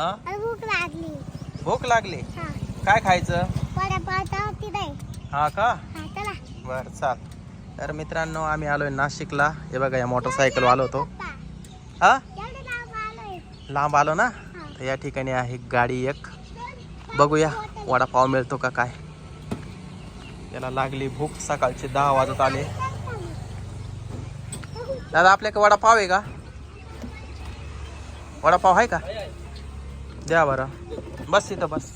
हा? भूक लागली. भूक लागली? काय खायचं? हा का? हा बर चाल. तर मित्रांनो आम्ही आलोय नाशिकला. हे बघा या मोटरसायकल आलो होतो. हा? लांब आलो ना? तर या ठिकाणी आहे गाडी एक. बघूया वडापाव मिळतो का काय? याला लागली भूक. सकाळचे दहा वाजत आले. दादा आपल्याकडे वडापाव आहे का? वडापाव आहे का? द्या बरं. बस इथं बस.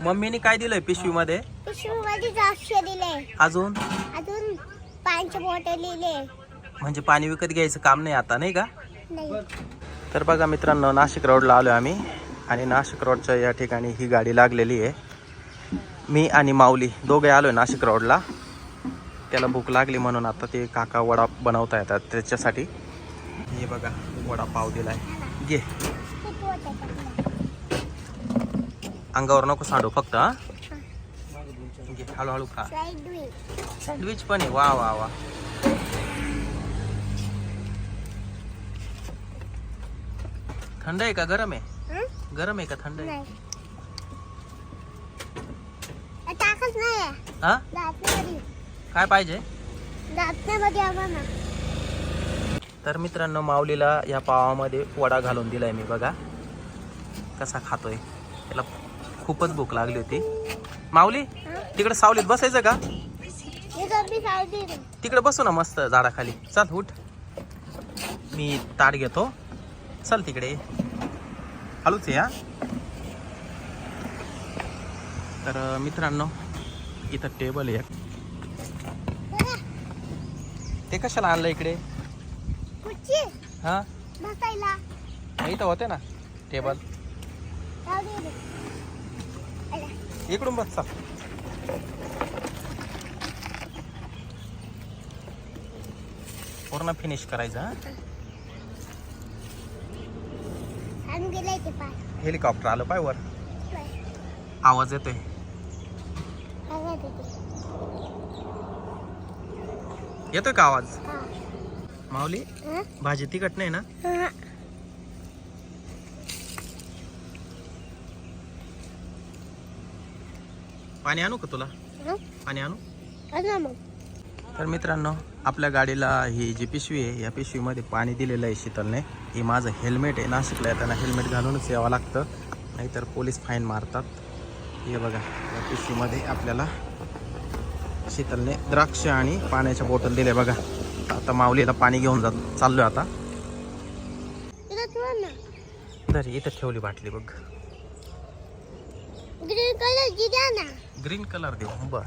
मम्मीने काय दिलंय पिशवीमध्ये? पिशवीमध्ये द्राक्षे दिले. अजून? अजून पाण्याचे बॉटल लिहिले. म्हणजे पाणी विकत घ्यायचं काम नाही आता नाही का? नाही. तर बघा मित्रांनो नाशिक रोडला आलो आम्ही. आणि नाशिक रोडच्या या ठिकाणी ही गाडी लागलेली आहे. मी आणि माऊली दोघे आलो नाशिक रोडला. त्याला भूक लागली म्हणून आता ते काका वडा बनवता येतात त्याच्यासाठी. हे बघा. वडापाव दिलाय. घे? अंगावर नको सांडू फक्त हा? घे हळूहळू खा. सँडविच सँडविच पण आहे. वा वा वा. थंड आहे का? गरम आहे? गरम आहे का? थंड आहे? हा? काय पाहिजे? तर मित्रांनो माऊलीला या पावामध्ये वडा घालून दिला आहे मी बघा. कसा खातोय. त्याला खूपच भूक लागली होती. माऊली तिकडे सावलीत बसायचं का? तिकडे बसू ना मस्त झाडाखाली. चल उठ. मी ताट घेतो. चल तिकडे. हलूच आहे तर मित्रांनो इथं टेबल आहे. ते कशाला आणलं इकडे? खुर्ची हा? बसायला. इथं होते ना टेबल. इकडून बस चल. पूर्ण फिनिश करायचं हा? आम्ही गेलाय ते पाय हेलिकॉप्टर आलं पाय वर. आवाज येतोय. येतोय का आवाज? हा. माऊली? भाजी तिखट नाही ना. पाणी आणू का तुला? पाणी आणू? तर मित्रांनो आपल्या गाडीला ही जी पिशवी आहे या पिशवीमध्ये पाणी दिलेलं आहे शीतलने. ही माझं हेल्मेट आहे. नाशिकला येताना हेल्मेट घालूनच यावं लागतं. नाहीतर पोलीस फाईन मारतात. हे बघा या पिशवीमध्ये आपल्याला शीतलने द्राक्ष आणि पाण्याच्या बॉटल दिल्या बघा. आता माऊलीला पाणी घेऊन जात चाललोय आता. तर इथं ठेवली बाटली बघ. ग्रीन कलरची द्या ना. ग्रीन कलर देऊ बर.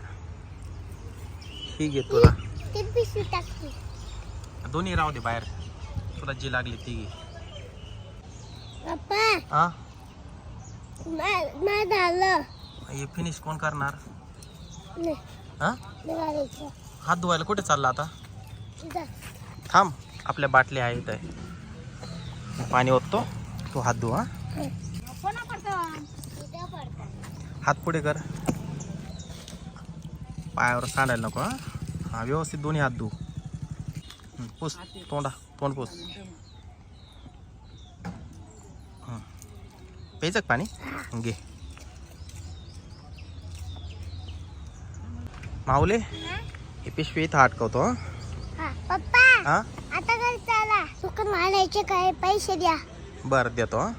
ही घे तुला. ती पिशवी टाकली दोन्ही राहू दे बाहेर. तुला जी लागली ती घे. पप्पा हा नाही झालं. हे फिनिश कोण करणार? हा हात धुवायला कुठे चालला आता? थांब आपल्या बाटल्या आहेत. आहे पाणी ओततो. तू हात धु हात पुढे कर. पायावर सांडायला नको हा. व्यवस्थित दोन्ही हात धुऊ पुस तोंडा तोंड पुस. हं. प्यायचं पाणी? घे. माऊले हे पिशवी इथं अटकवतो हा आता घरी चला दुकान वाढायचे काय पैसे द्या बरं देतो हं?